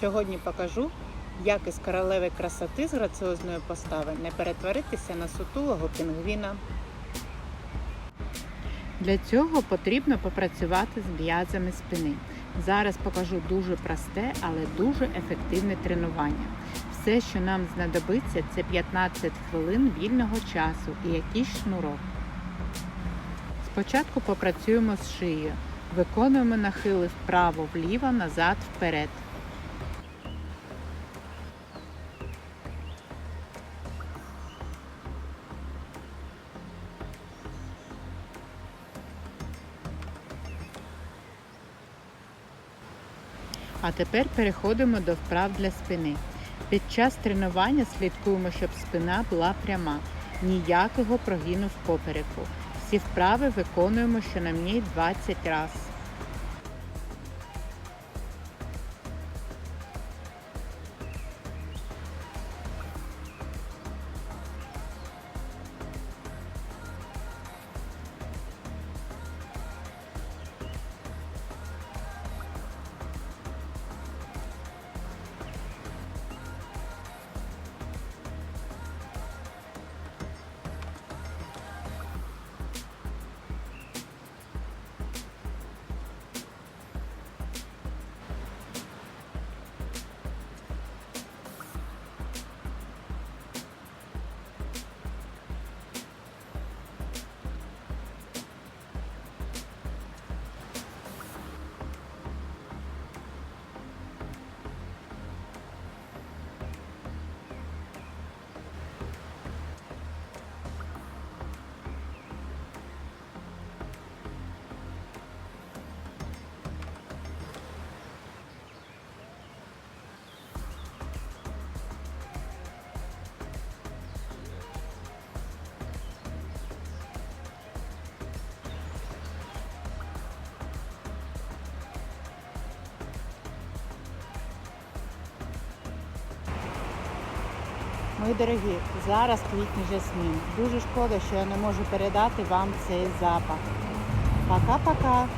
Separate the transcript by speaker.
Speaker 1: Сьогодні покажу, як із королеви красоти з граціозної постави не перетворитися на сутулого пінгвіна. Для цього потрібно попрацювати з м'язами спини. Зараз покажу дуже просте, але дуже ефективне тренування. Все, що нам знадобиться, це 15 хвилин вільного часу і якийсь шнурок. Спочатку попрацюємо з шиєю. Виконуємо нахили вправо-вліво, назад, вперед. А тепер переходимо до вправ для спини. Під час тренування слідкуємо, щоб спина була пряма, ніякого прогину в попереку. Всі вправи виконуємо щонайменше 20 разів. Мої дорогі, зараз квітні жасмін. Дуже шкода, що я не можу передати вам цей запах. Пока-пока!